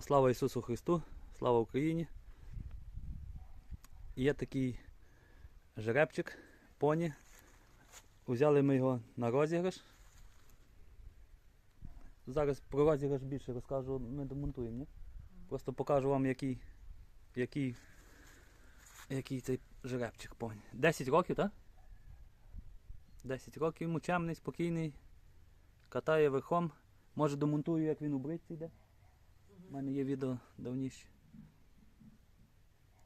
Слава Ісусу Христу, слава Україні. Є такий жеребчик, поні. Взяли ми його на розіграш. Зараз про розіграш більше розкажу, ми демонтуємо, ні? Просто покажу вам, який, який, який цей жеребчик поні. 10 років, так? 10 років, мучемний, спокійний, катає верхом. Може домонтую, як він у бритці йде. У мене є відео давніше.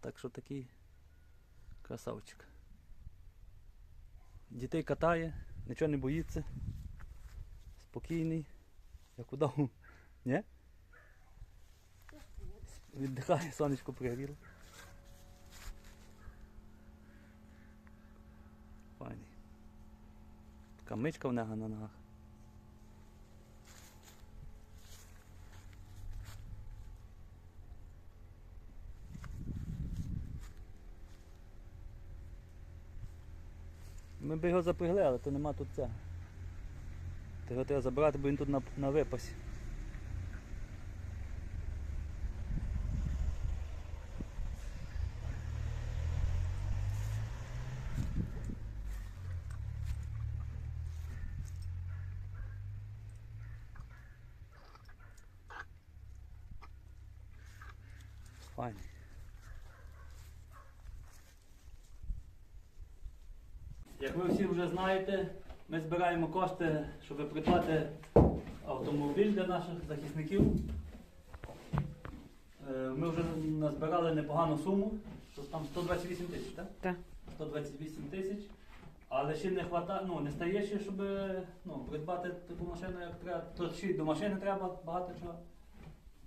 Так що такий красавчик. Дітей катає, нічого не боїться. Спокійний. Як удав. Ні? Віддихає, сонечко пригріло. Файний. Така мичка в нього на ногах. Ми б його запрягли, але то нема тут цього. Його треба забирати, бо він тут на, на випасі. Файний. Як ви всі вже знаєте, ми збираємо кошти, щоб придбати автомобіль для наших захисників. Е, Ми вже назбирали непогану суму, що там 128 тисяч, так? Так. 128 тисяч. Але ще не хвата, ну, не стає ще, щоб ну, придбати таку машину, як треба. Тут ще до машини треба багато чого.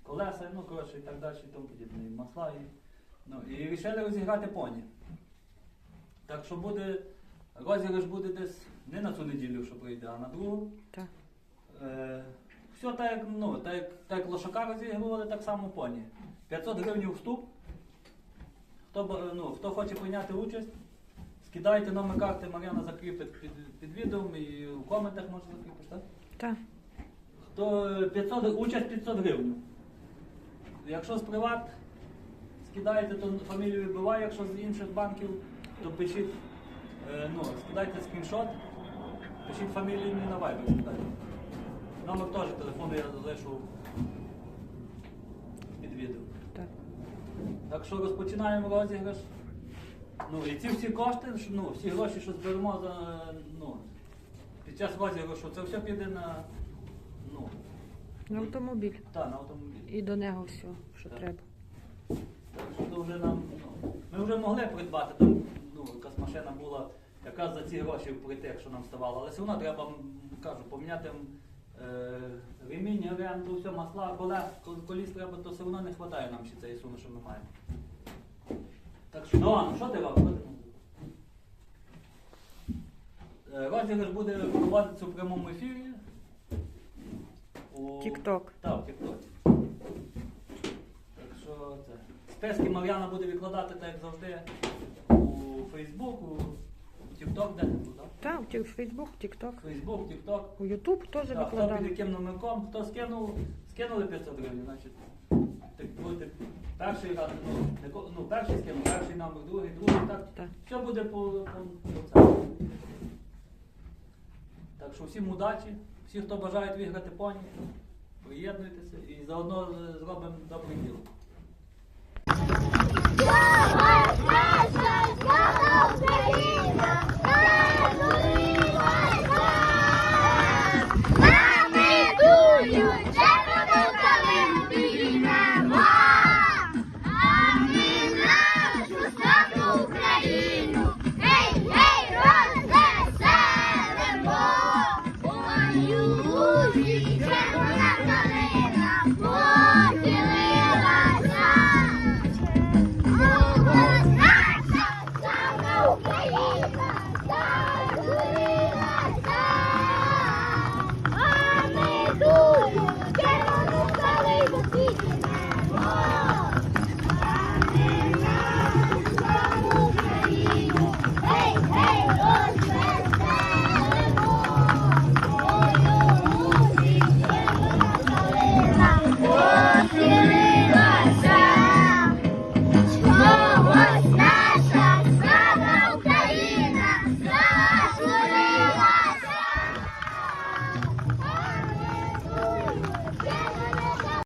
Колеса, ну коротше і так далі, і тому подібне, і масла. І, ну, і вирішили розіграти поні. Так що буде, розіграш буде десь не на цю неділю, що прийде, а на другу. Так. Е, все так, як, ну, так, як, так як лошака розігрували, так само поні. 500 гривень вступ. Хто, б- ну, хто хоче прийняти участь, скидайте номер карти, Мар'яна закріпить під, під відео і в коментах можна закріпити, так? Так. Хто е, 500, участь 500 гривень. Якщо з приват скидаєте, то фамілію вибиває, якщо з інших банків, то пишіть, е, ну, скидайте скріншот, пишіть фамілію мені на Viber скидайте. Номер теж телефону я залишу під відео. Так. Так що розпочинаємо розіграш. Ну і ці всі кошти, ну, всі гроші, що зберемо за, ну, під час розіграшу, це все піде на, ну, На автомобіль. та, на автомобіль. І до нього все, що Так. треба. Так що то вже нам, ну, ми вже могли придбати там, ну, якась машина була, яка за ці гроші прийти, якщо нам ставало. Але все одно треба, кажу, поміняти е, ремінь, оренду, все, масла, колес, кол- коліс треба, то все одно не вистачає нам ще цієї суми, що ми маємо. Так що, ну, що ти робиш? Що ти Е, Розіграш буде проводитися у прямому ефірі. У... Тік-ток. Так, в Тік-Тоці. Так що це. Списки Мар'яна буде викладати, так як завжди, у Фейсбук, у Тік-Ток, де ти тут, так? В Фейсбук, Тік-Ток. Фейсбук, Тік-Ток. У Ютуб теж Так, Хто під викладав. яким номерком, хто скинув, скинули 500 гривень, значить. Так буде перший раз, ну, не ко- ну, перший скинув, перший номер, другий, другий, так. Так. Все буде по, по, по цьому. Так що всім удачі, всі, хто бажають виграти поні, приєднуйтеся і заодно е, зробимо добре діло. Слава Україні!